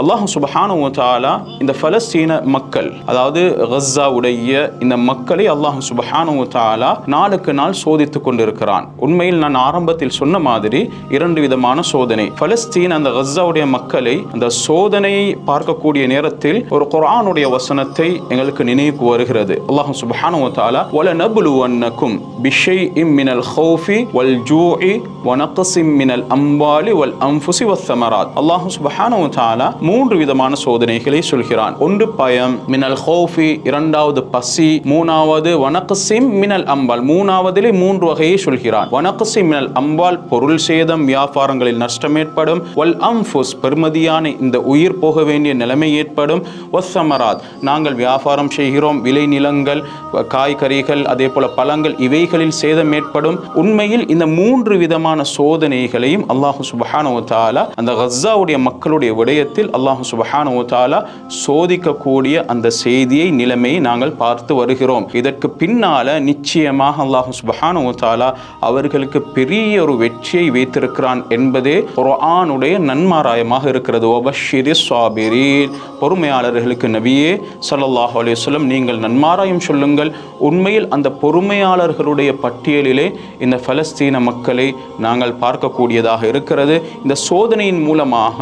அல்லாஹு சுபஹானு தாலா இந்த பலஸ்தீன மக்கள் அதாவது கஸ்ஸாவுடைய இந்த மக்களை அல்லாஹு சுபஹானு தாலா நாளுக்கு நாள் சோதித்துக் கொண்டிருக்கிறான். உண்மையில் நான் ஆரம்பத்தில் சொன்ன மாதிரி இரண்டு விதமான சோதனை. பலஸ்தீன் அந்த கஸ்ஸாவுடைய மக்களை அந்த சோதனையை பார்க்கக்கூடிய நேரத்தில் ஒரு குரானுடைய வசனத்தை எங்களுக்கு நினைவுக்கு வருகிறது. அல்லாஹு சுபஹானு தாலா வல நபுலுவன்னக்கும் பிஷை மினல் ஹௌஃபி வல் ஜூஇ வனக்ஸிம் மினல் அம்பாலி வல் அம்ஃபுசி வத்தமராத் அல்லாஹு சுபஹானு தாலா மூன்று விதமான சோதனைகளை சொல்கிறான். ஒன்று பயம் மினல் ஹோஃபி இரண்டாவது பசி மூணாவது வனக்கசிம் மினல் அம்பால். மூணாவதிலே மூன்று வகையை சொல்கிறான். வனக்கசி மினல் அம்பால் பொருள் சேதம் வியாபாரங்களில் நஷ்டம் ஏற்படும். வல் அம்ஃபுஸ் பெருமதியான இந்த உயிர் போக வேண்டிய நிலைமை ஏற்படும். ஒசமராத் நாங்கள் வியாபாரம் செய்கிறோம் விளை நிலங்கள் காய்கறிகள் அதே போல பழங்கள் இவைகளில் சேதம் ஏற்படும். உண்மையில் இந்த மூன்று விதமான சோதனைகளையும் அல்லாஹு சுபஹானு தாலா அந்த கஸ்ஸாவுடைய மக்களுடைய விடயத்தில் அல்லாஹு சுபஹானு தாலா சோதிக்கக்கூடிய அந்த செய்தியை நிலைமையை நாங்கள் பார்த்து வருகிறோம். இதற்கு பின்னால நிச்சயமாக அல்லாஹு சுபஹானு தாலா அவர்களுக்கு பெரிய ஒரு வெற்றியை வைத்திருக்கிறான் என்பதே குர்ஆனுடைய நன்மாராயமாக இருக்கிறது. ஒபஷிரி சுவாபிரீன் பொறுமையாளர்களுக்கு நபியே ஸல்லல்லாஹு அலைஹி நீங்கள் நன்மாராயம் சொல்லுங்கள். உண்மையில் அந்த பொறுமையாளர்களுடைய பட்டியலிலே இந்த பலஸ்தீன மக்களை நாங்கள் பார்க்கக்கூடியதாக இருக்கிறது. இந்த சோதனையின் மூலமாக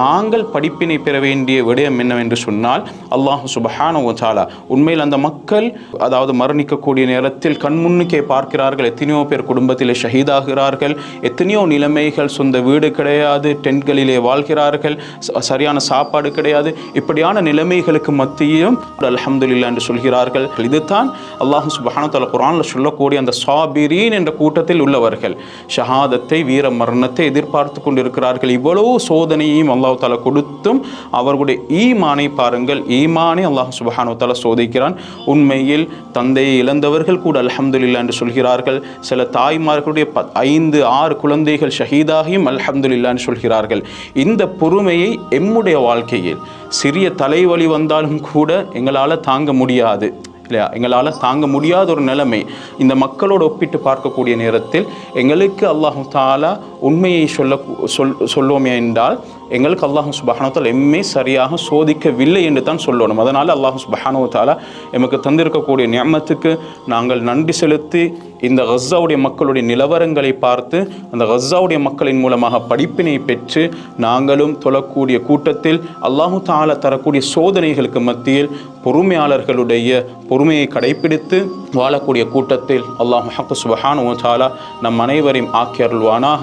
நாங்கள் படிப்பினை பெற வேண்டிய விடயம் என்னவென்று சொன்னால் அல்லாஹு சுபஹான சாலா உண்மையில் அந்த மக்கள் அதாவது மரணிக்கக்கூடிய நேரத்தில் கண்முன்னுக்கே பார்க்கிறார்கள். எத்தனையோ பேர் குடும்பத்திலே ஷஹீதாகிறார்கள். எத்தனையோ நிலைமைகள் சொந்த வீடு கிடையாது டென்ட்களிலே வாழ்கிறார்கள். ச- சரியான சாப்பாடு கிடையாது. இப்படியான நிலைமைகளுக்கு மத்தியும் அல்ஹம்துலில்லாஹ் என்று சொல்கிறார்கள். இதுதான் அல்லாஹு சுபஹான தாலா குரானில் சொல்லக்கூடிய அந்த சாபிரீன் என்ற கூட்டத்தில் உள்ளவர்கள். ஷஹாதத்தை வீர மரணத்தை எதிர்பார்த்து கொண்டிருக்கிறார்கள். இவ்வளவு சோதனையையும் அல்லாஹ் தாலா கொடுத்தும் அவர்களுடைய ஈமானை பாருங்கள். ஈமானை அல்லாஹ் சுபஹானு சோதிக்கிறான். உண்மையில் தந்தையை இழந்தவர்கள் கூட அல்ஹம்துலில்லாஹ் என்று சொல்கிறார்கள். சில தாய்மார்களுடைய ப ஐந்து ஆறு குழந்தைகள் ஷஹீதாகியும் அல்ஹம்துலில்லாஹ் என்று சொல்கிறார்கள். இந்த பொறுமையை எம்முடைய வாழ்க்கையில் சிறிய தலைவலி வந்தாலும் கூட எங்களால் தாங்க முடியாது. இல்லையா? எங்களால் தாங்க முடியாத ஒரு நிலைமை. இந்த மக்களோடு ஒப்பிட்டு பார்க்கக்கூடிய நேரத்தில் எங்களுக்கு அல்லாஹு தாலா உண்மையை சொல்ல சொல் சொல்லுவோமே என்றால் எங்களுக்கு அல்லாஹு சுபஹானத்தால் எம்மை சரியாக சோதிக்கவில்லை என்று தான் சொல்லணும். அதனால் அல்லாஹு சுபஹானு தாலா எமக்கு தந்திருக்கக்கூடிய நியமத்துக்கு நாங்கள் நன்றி செலுத்தி இந்த கஸ்ஸாவுடைய மக்களுடைய நிலவரங்களை பார்த்து அந்த கஸ்ஸாவுடைய மக்களின் மூலமாக படிப்பினை பெற்று நாங்களும் தொழக்கூடிய கூட்டத்தில் அல்லாஹு தாலா தரக்கூடிய சோதனைகளுக்கு மத்தியில் பொறுமையாளர்களுடைய பொறுமையை கடைபிடித்து வாழக்கூடிய கூட்டத்தில் அல்லாஹ் ஹக்கு சுபஹானு தாலா நம் அனைவரையும் ஆக்கி அருள்வானாக.